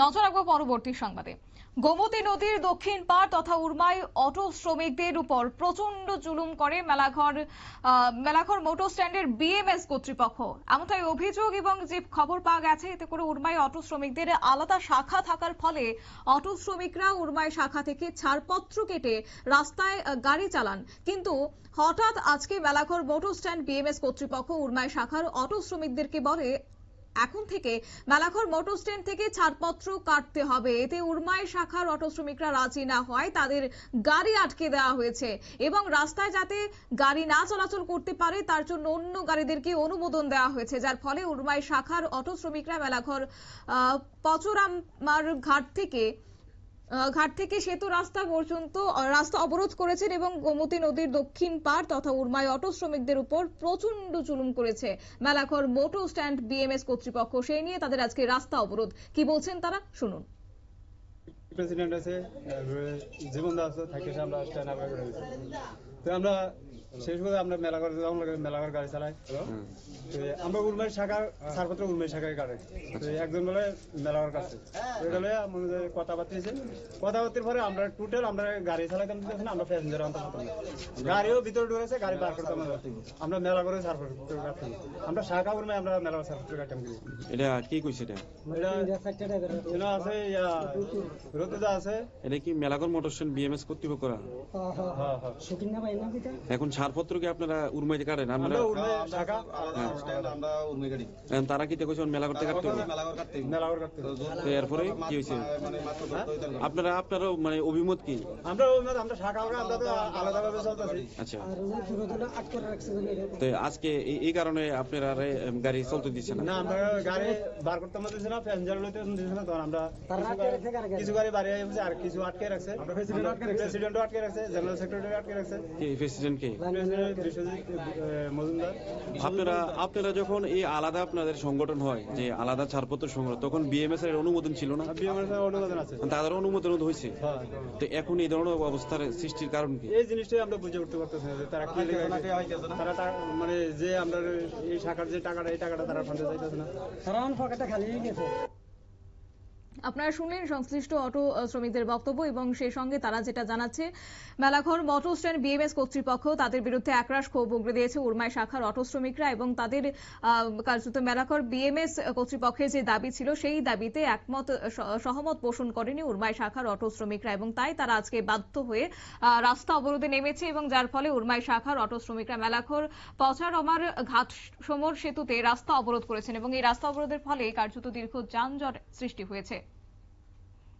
নজর রাখব পরবর্তী সংবাদে। গোমতী নদীর দক্ষিণ পার তথা উর্মাই অটো শ্রমিকদের উপর প্রচণ্ড জুলুম করে মেলাঘর মেলাঘর মোটর স্ট্যান্ডের বিএমএস কর্তৃপক্ষ। এমনটাই অভিযোগ এবং যে খবর পাওয়া গেছে, এতে করে উর্মাই অটো শ্রমিকদের আলাদা শাখা থাকার ফলে অটো শ্রমিকরা উর্মাই শাখা থেকে ছাড়পত্র কেটে রাস্তায় গাড়ি চালান। কিন্তু হঠাৎ আজকে মেলাঘর মোটর স্ট্যান্ড বিএমএস কর্তৃপক্ষ উর্মাই শাখার অটো শ্রমিকদেরকে বলে এখন থেকে মেলাঘর মোটর স্ট্যান্ড থেকে ছাড়পত্র কাটতে হবে। এতে উর্মায় শাখার অটো শ্রমিকরা রাজি না হয়, তাদের গাড়ি আটকে দেওয়া হয়েছে এবং রাস্তায় যাতে গাড়ি না চলাচল করতে পারে, তার জন্য অন্য গাড়িদেরকে অনুমোদন দেওয়া হয়েছে, যার ফলে উর্মায় শাখার অটো শ্রমিকরা মেলাঘর পচরামার ঘাট থেকে ঘাট থেকে সেতু রাস্তা পর্যন্ত রাস্তা অবরোধ করেছেন এবং গোমতী নদীর দক্ষিণ পার তথা উর্মায় অটো শ্রমিকদের উপর প্রচণ্ড জুলুম করেছে মেলাখর মোটো স্ট্যান্ড বিএমএস কর্তৃপক্ষ। সেই নিয়ে তাদের আজকে রাস্তা অবরোধ। কি বলছেন তারা? শুনুন। প্রেসিডেন্ট আছে জীবন দাস থাকে আমরা স্ট্যান্ড আপ করে তো আমরা শেষ করে আমরা মেলা করে যখন মেলা করে গাড়ি চালাই। তো আমরা উর্মের শাখার ছাড়পত্র উর্মের শাখায় কাটে। তো একজন বলে মেলার কাছে এটা মনে হয় কথাবার্তা হয়েছে। কথাবার্তির পরে আমরা টোটাল আমরা গাড়ি চালাইতাম দিতেছি না আমরা প্যাসেঞ্জার আনতাম পারতাম গাড়িও ভিতরে ঢুকেছে গাড়ি পার করতাম আমরা মেলা করে ছাড়পত্র কাটতাম। আমরা শাখা উর্মে আমরা মেলা ছাড়পত্র কাটতাম। এটা কি কইছে এটা? এটা আছে ইয়া আছে এটা কি মেলাগর মোটর বিএমএস কর্তৃপক্ষ করা হ্যাঁ হ্যাঁ। এখন ছাড়পত্র কি আপনারা উর্মাইতে কাটেন? আমরা তারা কি মেলাগর থেকে কাটতে এরপরে কি হয়েছে? মানে অভিমত কি? আমরা আমরা শাখা আমরা আমরা তো আলাদাভাবে চলতেছি। আচ্ছা। তো আজকে এই- কারণে আপনারা গাড়ি চলতে দিচ্ছে না? না আমরা গাড়ি বার করতে দিচ্ছি না প্যাসেঞ্জার লইতে দিচ্ছি না তখন আমরা কিছু গাড়ি- কিছু গাড়ি আর কিছু আটকে রাখছে। প্রেসিডেন্টও আটকে রাখছে। জেনারেল সেক্রেটারি আটকে রাখছে। কি প্রেসিডেন্ট কে? প্রেসিডেন্ট মজুমদার। আপনারা আপনারা যখন এই আলাদা আপনাদের সংগঠন হয় যে আলাদা ছাড়পত্র সংগ্রহ তখন বিএমএস এর অনুমোদন ছিল না? বিএমএস অনুমোদন আছে। তাদের অনুমোদন হয়েছে। হ্যাঁ। তো এখন এই ধরনের অবস্থার সৃষ্টির কারণ কি? এই জিনিসটাই আমরা বুঝে উঠতে পারতেছি না যে তারা কি তারা মানে যে আমরা এই শাখার যে টাকাটা এই টাকাটা তারা ফান্ডে চাইতেছে না। আপনারা শুনলেন সংশ্লিষ্ট অটো শ্রমিকদের বক্তব্য এবং সেই সঙ্গে তারা যেটা জানাচ্ছে, মেলাঘর মোটর স্ট্যান্ড বিএমএস কর্তৃপক্ষ তাদের বিরুদ্ধে একরাশ ক্ষোভ উগড়ে দিয়েছে উর্মাই শাখার অটো শ্রমিকরা এবং তাদের কার্যত মেলাঘর বিএমএস কর্তৃপক্ষের যে দাবি ছিল সেই দাবিতে একমত সহমত পোষণ করেনি উর্মাই শাখার অটো শ্রমিকরা এবং তাই তারা আজকে বাধ্য হয়ে রাস্তা অবরোধে নেমেছে এবং যার ফলে উর্মাই শাখার অটো শ্রমিকরা মেলাঘর পচারমার ঘাট সমর সেতুতে রাস্তা অবরোধ করেছেন এবং এই রাস্তা অবরোধের ফলে কার্যত দীর্ঘ যানজট সৃষ্টি হয়েছে।